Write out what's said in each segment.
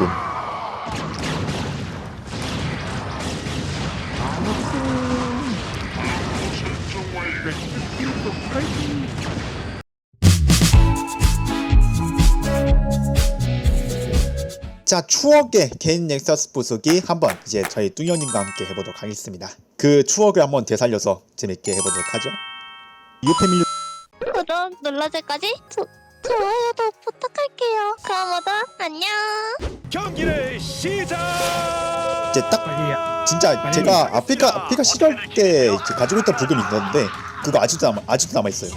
돈. 자 추억의 개인 넥서스 부수기 한번 이제 저희 뚱현님과 함께 해보도록 하겠습니다. 그 추억을 한번 되살려서 재밌게 해보도록 하죠. 유패밀 구독 눌러줄까지? 조, 좋아요도 부탁할게요. 그럼 모두 안녕. 경기를 시작. 이제 딱 진짜 제가 아프리카 아프리카 시절 때 이제 가지고 있던 부금이 있는데 그거 아직도 남아 아직도 남아 있어요.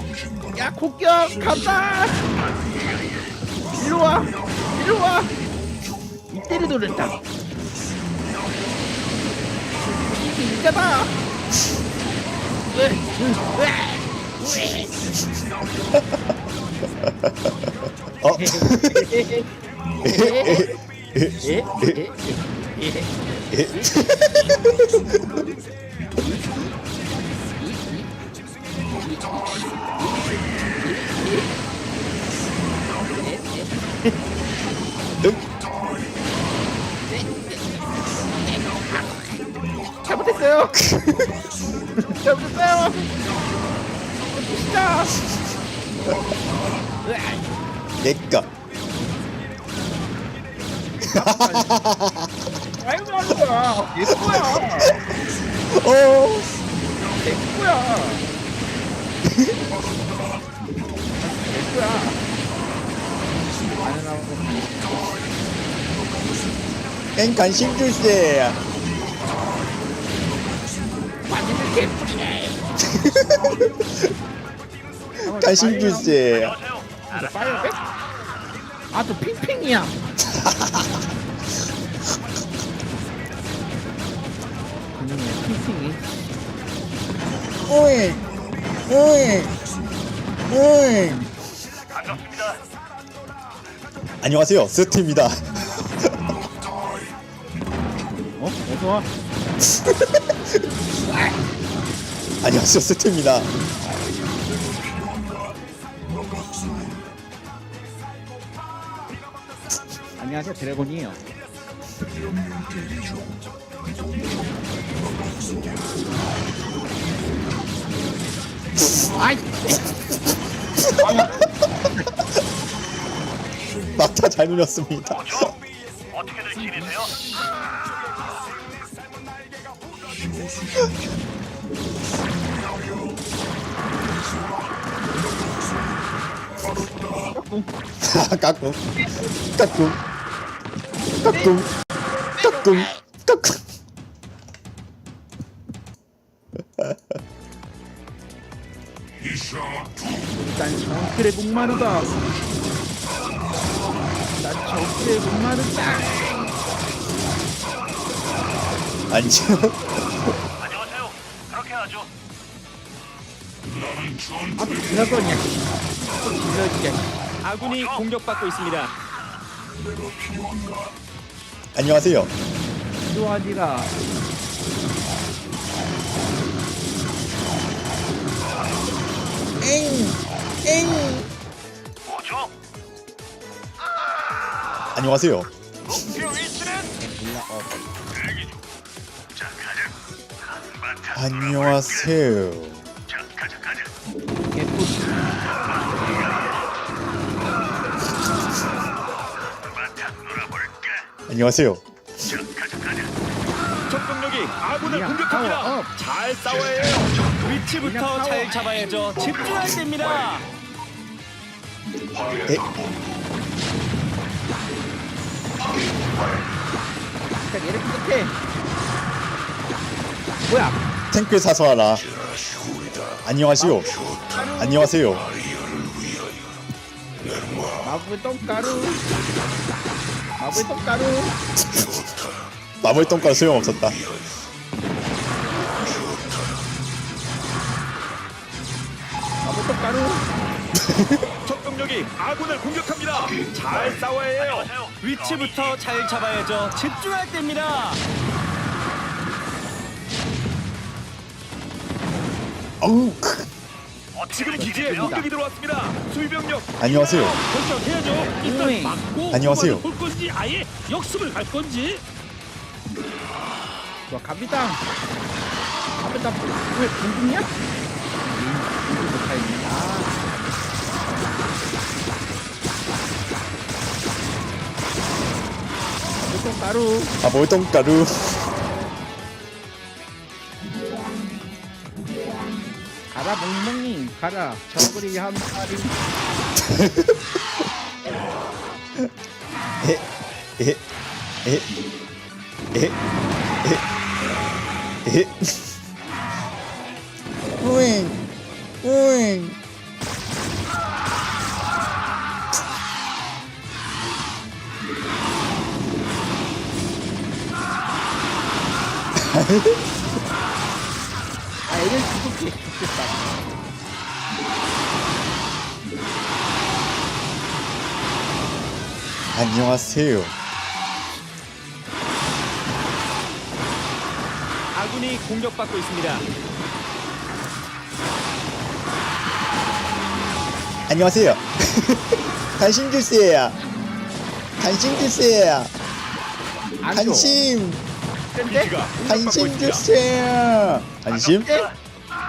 야 곡격 간다 일로 와 일로 와 이때를 노렸다 이게 이거다 으, 으, 으. 어? 잘못했어요 잘못했어요 진짜 내꺼. 아이고 하는 거야 내 거야 어. 내 거야 내 거야 엔 관심 주세요. 완전 개뿔이네 파이어백? 아또 핑핑이야. 그놈의 핑핑이. 오잉 오잉 오잉 안녕하세요 스트입니다. 어? 어서와. 안녕하세요 스트입니다 안녕하세요 드래곤이에요. 아이. 막타 잘 눌렸습니다. 어떻게들 지내세요? 까꿍. 까꿍 까꿍 까꿍 까꿍 난 정글에 목마르다 난 정글에 목마르다 안녕 안녕하세요. 그렇게 하죠. 아또 질러지게 아군이 공격받고 있습니다. 안녕하세요 좋아지라 뭐죠? 안녕하세요 목표 위치는 대기 중. 자 가자. 한바탕. 안녕하세요 안녕하세요. 적병력이 아군을 공격합니다. 잘 싸워야 해요. 그냥 위치부터 잘 업. 잡아야죠. 집중해야 됩니다. 에? 자 얘를 끝에 뭐야 탱크 사서 하라 안녕하세요 안녕하세요 마블 똥가루 마블 똥가루 마블 똥가루 소용없었다 마블 똥가루 적병력이 아군을 공격합니다. 잘 싸워야 해요. 위치부터 잘 잡아야죠. 집중할 때입니다. 어우 크. 지금 기지에 공격이 들어왔습니다. 수비병력 안녕하세요. 결정해야죠. 일단 음. 막고 안녕하세요. 볼 건지 아예 역습을 갈 건지. 좋아 갑니다 갑니다 왜 못하겠네 아 보통 가루 아 몰똥가루. 가라 멍멍이 가라 저구리 한 마리 에, 에, 에, 에, 에, 에. 우잉, 우잉. 안녕하세요. 아군이 공격받고 있습니다. 안녕하세요. 간식 주세요. 간식 주세요. 기지가 공격받고 간식 있습니다. 주세요. 간식,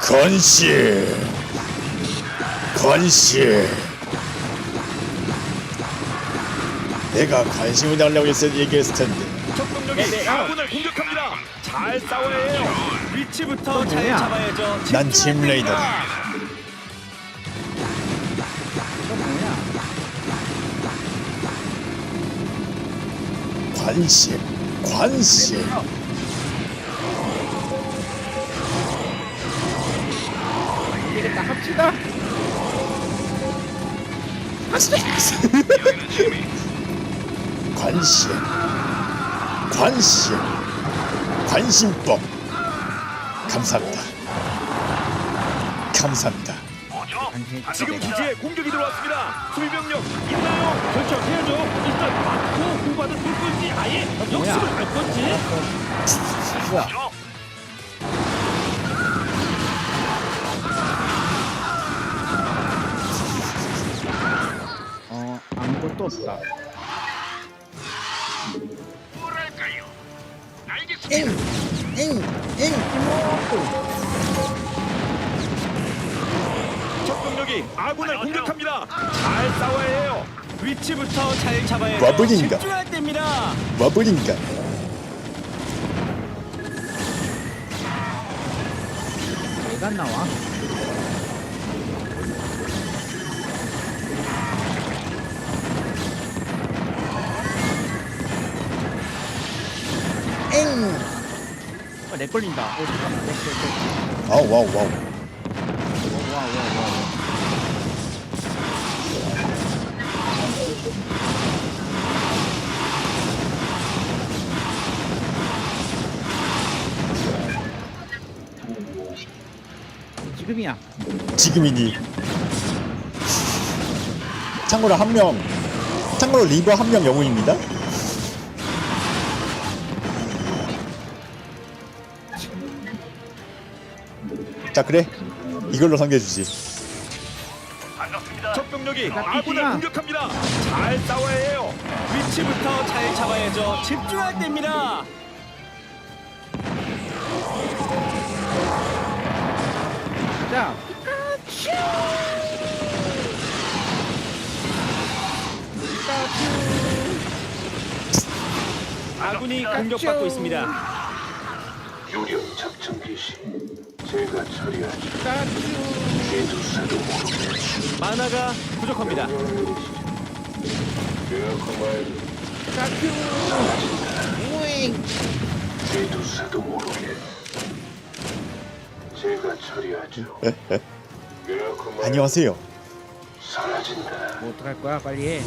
간식, 간식. 내가 관심을 달라고 했을 얘기했을 텐데. 적병력이 아군을 공격합니다. 잘 싸워야 해요. 위치부터 잘 뭐야? 잡아야죠. 난 짐 레이더다. 이거 뭐야 관심, 관심. 되겠다 합시다 관심, 관심, 관심법. 감사합니다. 감사합니다. 당신 지금 기지에 공격이 들어왔습니다. 수비 병력 있나요? 결정해야죠. 일단 막고 후반을 볼 건지 아예? 역습을 갈 건지. 뭐야 어 아무것도 없다 잉, 잉, 잉. 적병력이 아군을 공격합니다. 잘 싸워야 해요. 위치부터 잘 잡아야죠. 버블인가? 집중할 때입니다. 머블인가? 얘가 나와 잉. 어, 렉 걸린다 오 잠깐만 렉렉렉 아우 와우 와우. 와와 와 지금이야 지금이니. 참고로 한 명. 참고로 리버 한 명 영웅입니다. 자 그래 이걸로 상대해주지. 적병력이 나 아군을. 공격합니다. 잘 싸워야 해요. 위치부터 잘 잡아야죠. 집중할 때입니다. 자 아군이 공격받고 있습니다. 유령 작전 개시 제가 처리하죠 까쭈 쥐두새도 모르게 만화가 부족합니다. 우잉. 쥐두새도 모르게 제가 처리하죠. 안녕하세요. 사라진다. 뭐 어떡할 거야 빨리 해.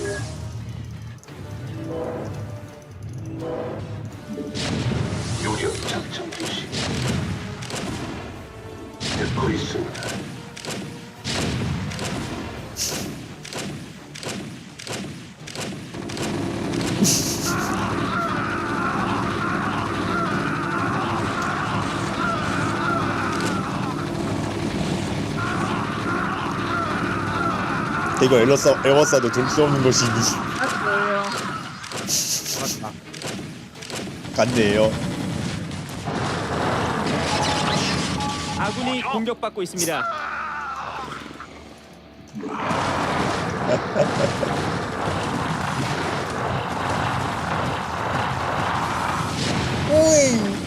유령 작전 개시 듣고 있습니다. 이거 에러싸 에워싸도 될 수 없는 것이니 아 뭐예요. 맞다 같네요. 아군이 공격받고 있습니다. 오잉.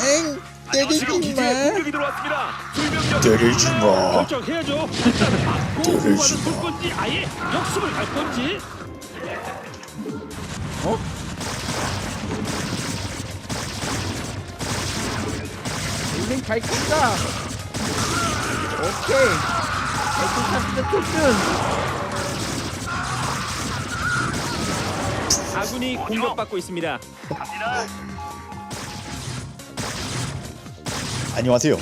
엥. 지금 때리지 기지에 마. 공격이 들어왔습니다. 불명령 때리지 마. 결정해야죠. 일단 맞고 때리지 후반을 돌 마. 건지 아예 역습을 갈 건지. 갈 건가 오케이 에코카스트 토슨 아군이 공격받고 있습니다. 안녕하세요.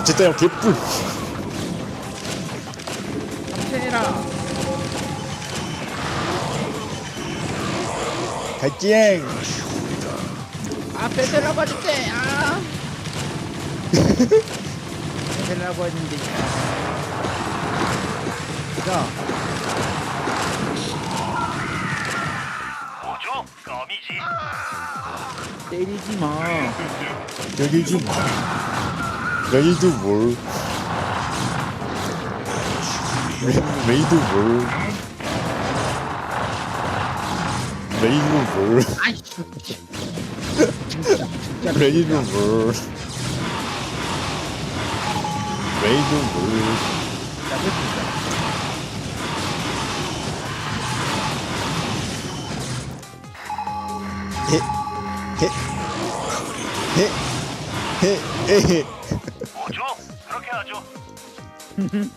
같이 때려 개뿔. 합체해라 갈지행. 아 빼달라고 하는데 아 빼달라고 했는데 뭐죠? 껌이지. 때리지 마 때리지 마. 레이드 뭘. 레- 레이드 뭘. 레이드 뭘. 아이 진짜 진짜 레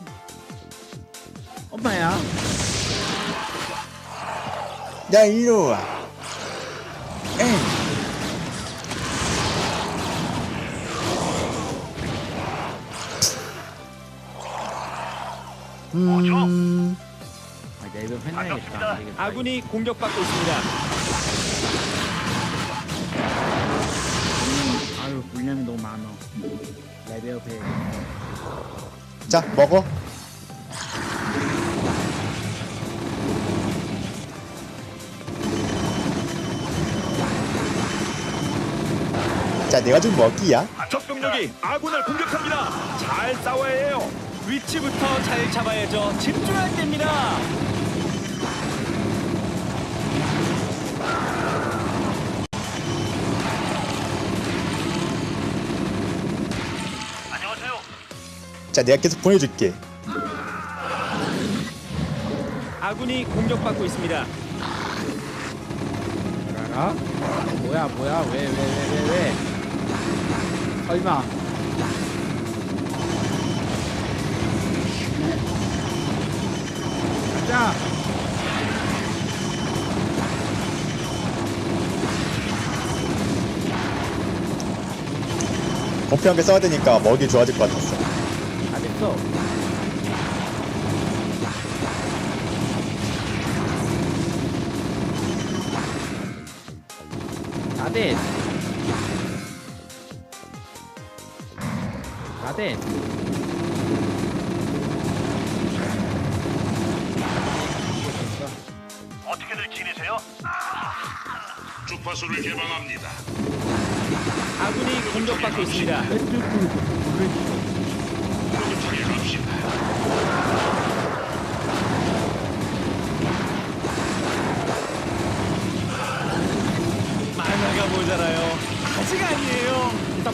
엄마야 야, 일로 와. 엥. 음, 아 내가 안 되겠다. 아군이 공격받고 있습니다. 음, 아유 분량이 너무 많아 레벨업 해 자, 먹어. 자, 내가 좀 먹기야. 적병력이 아군을 공격합니다. 잘 싸워야 해요. 위치부터 잘 잡아야죠. 집중할 때입니다. 자, 내가 계속 보내줄게. 아군이 공격받고 있습니다. 알아? 뭐야 뭐야 왜 왜 왜 왜 왜, 설마 자 공평하게 써야 되니까 먹이 좋아질 것 같았어. 다 됐어 다 됐. 다 됐. 어떻게들 지내세요? 주파수를 개방합니다. 아군이 공격받고 있습니다.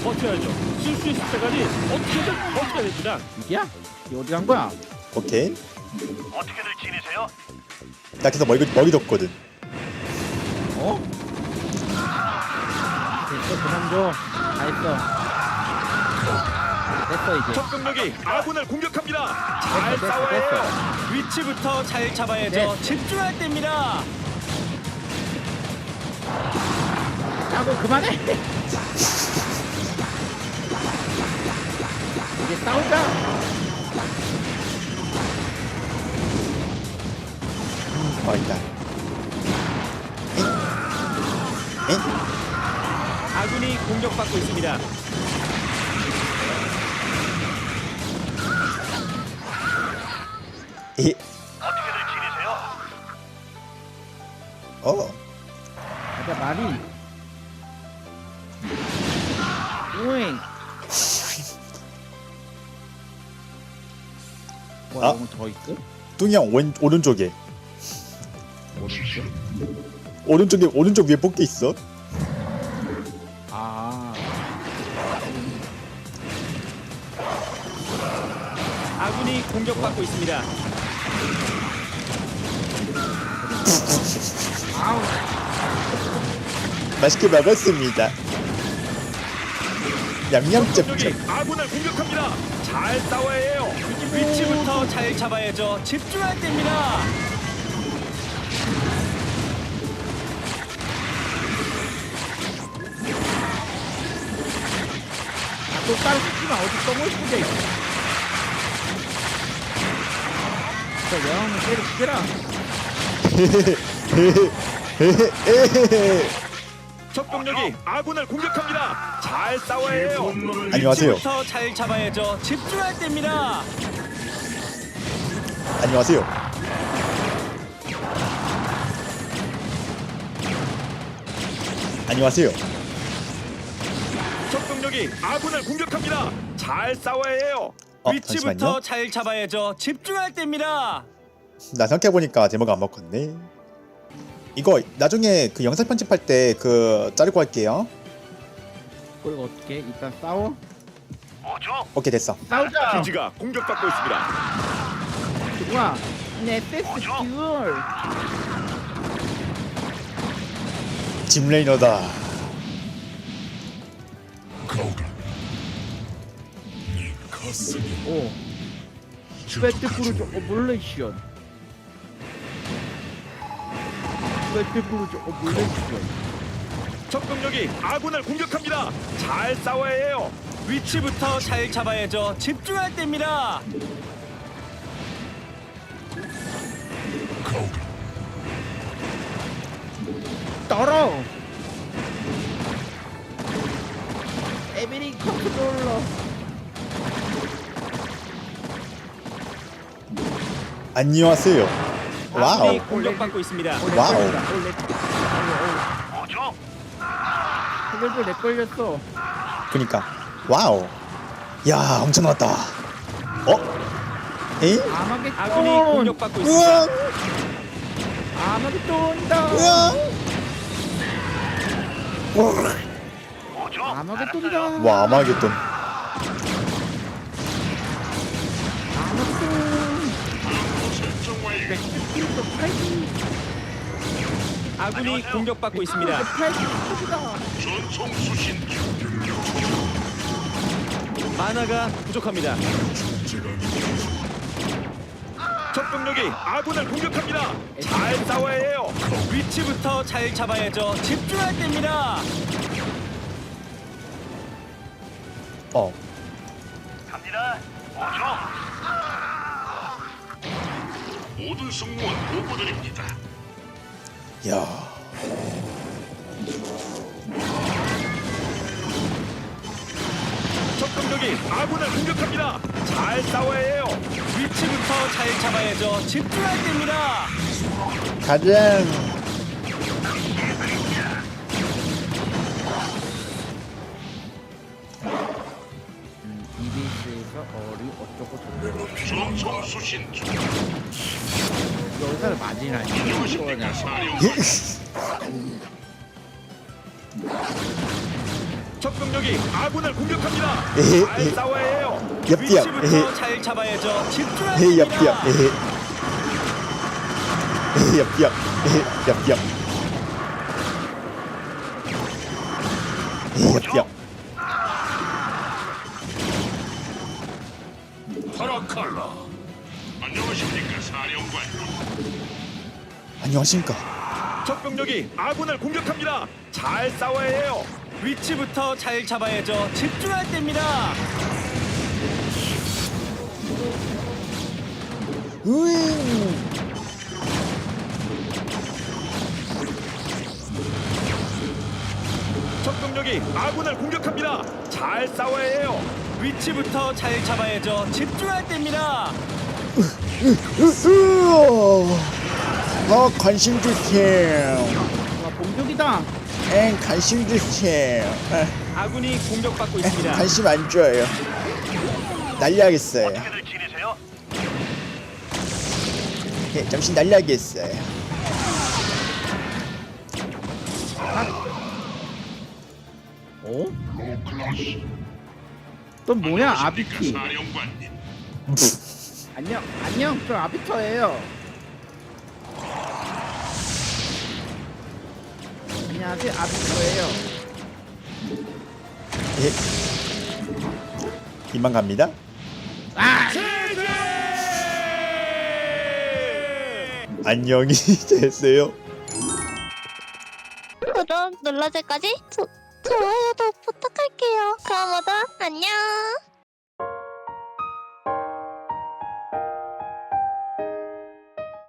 버텨야죠. 쓸 수 있을 때까지 어떻게든 버텨야 됩니다. 이게야? 이 어디 간 거야? 오케이. 어떻게들 지내세요? 나 계속 먹이, 먹이 줬거든. 어? 됐어 그만 줘. 다 했어. 됐어 이제. 적병력이 아군을 공격합니다. 잘 됐어, 싸워야 됐어. 해요. 위치부터 잘 잡아야죠. 네. 집중할 때입니다. 야너 그만해. 이제 싸우자. 어 있다. 아군이 공격받고 있습니다. 에? 어떻게들 지내세요? 어? 가자 말이. 오잉. 뭐야 아. 너무 더 있어? 뚱이 형 왼, 오른쪽에 있어? 오른쪽에 오른쪽 위에 뽑기 있어? 아. 아군이 공격받고 있습니다. 아우. 맛있게 먹었습니다. 얌얌짭짭. 적이 아군을 공격합니다. 잘 싸워야 해요. 위치부터 잘 잡아야죠. 집중할 때입니다. 아, 또 따로 붙지마 어디 떠고 싶은데. 저 여왕은 때려 죽여라. 적병력이 아군을 공격합니다. 잘 싸워야 해요. 안녕하세요. 잘 잡아야죠. 집중할 때입니다. 안녕하세요. 안녕하세요. 적병력이 아군을 공격합니다. 잘 싸워야 해요. 어, 위치부터 잠시만요. 잘 잡아야죠. 집중할 때입니다. 나 생각해보니까 제목 안 먹었네. 이거 나중에 그 영상 편집할 때 그 자르고 할게요. 그리고 어떻게 일단 싸워? 뭐죠? 오케이 됐어. 싸우자. 기지가 공격받고 있습니다. 좋아. 내 패스 듀얼. 짐 레이너다. 오. 배트브루즈 오블레이션. 배트브루즈 오블레이션. 적병력이 아군을 공격합니다. 잘 싸워야 해요. 위치부터 잘 잡아야죠. 집중할 때입니다. 떨어. 에미리 컨트롤러. 안녕하세요. 아군이 와우. 공격받고 있습니다. 와우. 뭐죠? 해결도 내 걸렸어. 그니까 와우. 야 엄청 나왔다. 어? 에이? 아군이 아마겟돈. 공격받고 있습니다. 우와. 아마겟돈이다. 우와. 뭐죠? 아마겟돈이다. 와. 아마겟돈. 아군이 공격받고 있습니다. 전송 수신. 만화가 부족합니다. 적병력이 아군을 공격합니다. 잘 싸워야 해요. 위치부터 잘 잡아야죠. 집중할 때입니다. 어. 갑니다. 뭐죠? 모든 승무원 보고드립니다. 야. 적병력이 아군을 공격합니다. 잘 싸워야 해요. 위치부터 잘 잡아야죠. 집중할 때입니다. 가장. EBS에서 어리 어쩌고 저쩌고. 전송 수신 중. 안녕하십니까 사령. 적병력이 아군을 공격합니다. 에헤, 잘. 싸워야 해요. 얍얍, 위치부터. 잘 잡아야죠. 때입니다. 얍얍. 얍얍. 얍얍. 얍얍. 중요하십니까? 적병력이 아군을 공격합니다. 잘 싸워야 해요. 위치부터 잘 잡아야죠. 집중할 때입니다. 으잉! 적병력이 아군을 공격합니다. 잘 싸워야 해요. 위치부터 잘 잡아야죠. 집중할 때입니다. 으, 으, 으! 어 관심 주세요. 와 공격이다 엥 관심 주세요. 에, 아군이 공격받고 에, 있습니다. 관심 안 줘요. 날려야겠어요. 어떻게들 지내세요? 예, 잠시 날려야겠어요. 어? 또 뭐야 아비키 사령관님. 안녕 안녕 저 아비터예요 안녕하세요 아비터예요 예. 이만 갑니다. 아 안녕히 계세요. 구독 눌러줄까지? 저, 좋아요도 부탁할게요. 그럼 모두 안녕.